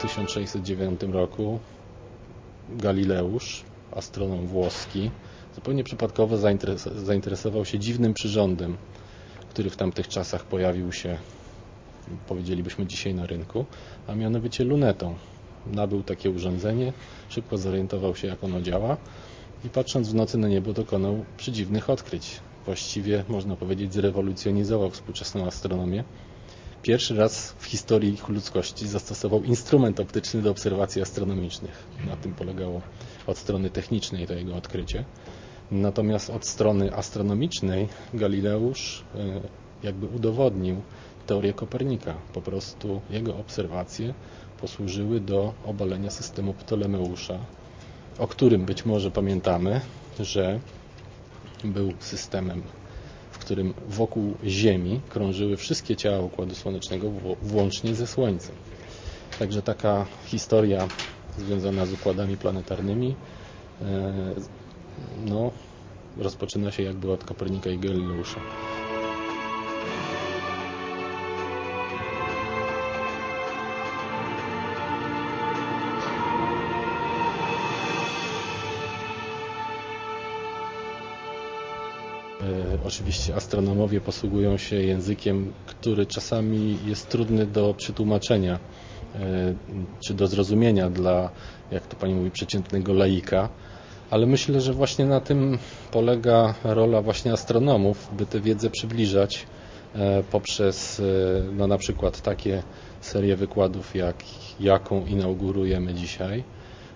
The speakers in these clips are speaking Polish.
1609 roku Galileusz, astronom włoski, zupełnie przypadkowo zainteresował się dziwnym przyrządem, który w tamtych czasach pojawił się, powiedzielibyśmy dzisiaj na rynku, a mianowicie lunetą. Nabył takie urządzenie, szybko zorientował się jak ono działa i patrząc w nocy na niebo dokonał przedziwnych odkryć. Właściwie można powiedzieć zrewolucjonizował współczesną astronomię. Pierwszy raz w historii ludzkości zastosował instrument optyczny do obserwacji astronomicznych. Na tym polegało od strony technicznej to jego odkrycie. Natomiast od strony astronomicznej Galileusz e, jakby udowodnił teorię Kopernika. Po prostu jego obserwacje posłużyły do obalenia systemu Ptolemeusza, o którym być może pamiętamy, że był systemem, którym wokół Ziemi krążyły wszystkie ciała Układu Słonecznego, włącznie ze Słońcem. Także taka historia związana z układami planetarnymi e, no, rozpoczyna się jakby od Kopernika i Galileusza. Oczywiście astronomowie posługują się językiem, który czasami jest trudny do przetłumaczenia e, czy do zrozumienia dla, jak to pani mówi, przeciętnego laika, ale myślę, że właśnie na tym polega rola właśnie astronomów, by tę wiedzę przybliżać e, poprzez no, na przykład takie serie wykładów, jak, jaką inaugurujemy dzisiaj,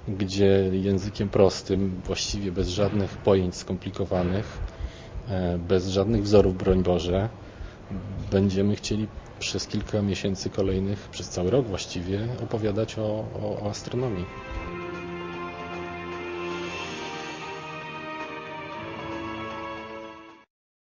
gdzie językiem prostym, właściwie bez żadnych pojęć skomplikowanych, E, bez żadnych wzorów, broń Boże, będziemy chcieli przez kilka miesięcy kolejnych, przez cały rok właściwie, opowiadać o, o, o astronomii.